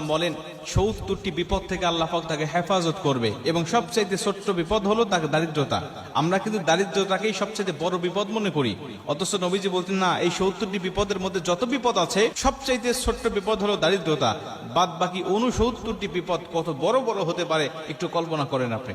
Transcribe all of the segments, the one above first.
হোসালাম বলেন সত্তরটি বিপদ থেকে আল্লাহ পাক তাকে হেফাজত করবে এবং সবচাইতে ছোট্ট বিপদ হলো তাকে দারিদ্রতা। আমরা কিন্তু দারিদ্রতাকেই সবচেয়ে বড় বিপদ মনে করি। অথচ নবীজি বলতেন, না, এই সত্তরটি বিপদের মধ্যে যত বিপদ আছে, সবচাইতে ছোট্ট বিপদ হলো দারিদ্রতা। বাদ বাকি অনুসত্তরটি বিপদ কত বড় বড় হতে পারে, একটু কল্পনা করেন আপনি।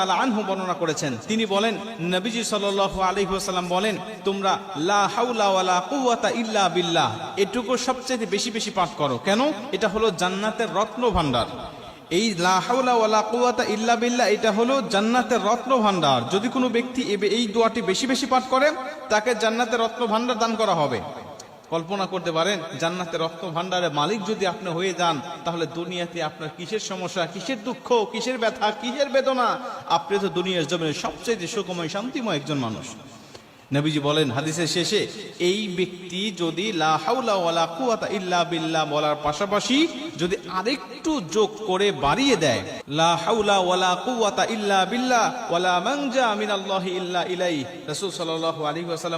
আনহু বর্ণনা করেছেন। তিনি বলেন, নবীজি সাল্লাল্লাহু আলাইহি ওয়াসাল্লাম বলেন, তোমরা কুওয়াতা ইল্লা বিল্লাহ। এটুকু সবচেয়ে বেশি বেশি পাঠ করো। কেন? এটা হলো জান্নাতের রত্ন ভান্ডার এই ইল্লা বিল্লাহ, এটা হলো জান্নাতের রত্ন ভান্ডার যদি কোনো ব্যক্তি এই দোয়াটি বেশি বেশি পাঠ করে, তাকে জান্নাতের রত্ন ভান্ডার দান করা হবে। কল্পনা করতে পারেন জান্নাতের রত্ন ভান্ডারের মালিক যদি আপনি হয়ে যান, তাহলে দুনিয়াতে আপনার কিসের সমস্যা, কিসের দুঃখ, কিসের ব্যথা, কিসের বেদনা? আপনি তো দুনিয়ার জমিনে সবচেয়ে সুখময়, শান্তিময় একজন মানুষ। নবীজি বলেন হাদিসের শেষে, এই ব্যক্তি যদি ইল্লা বিল্লাহ বলার পাশাপাশি যদি আরেকটু যোগ করে বাড়িয়ে দেয় ইল্লা বিল্লাহ ওয়ালা মানজা মিনাল্লাহি ইল্লা ওয়াসাল্লাম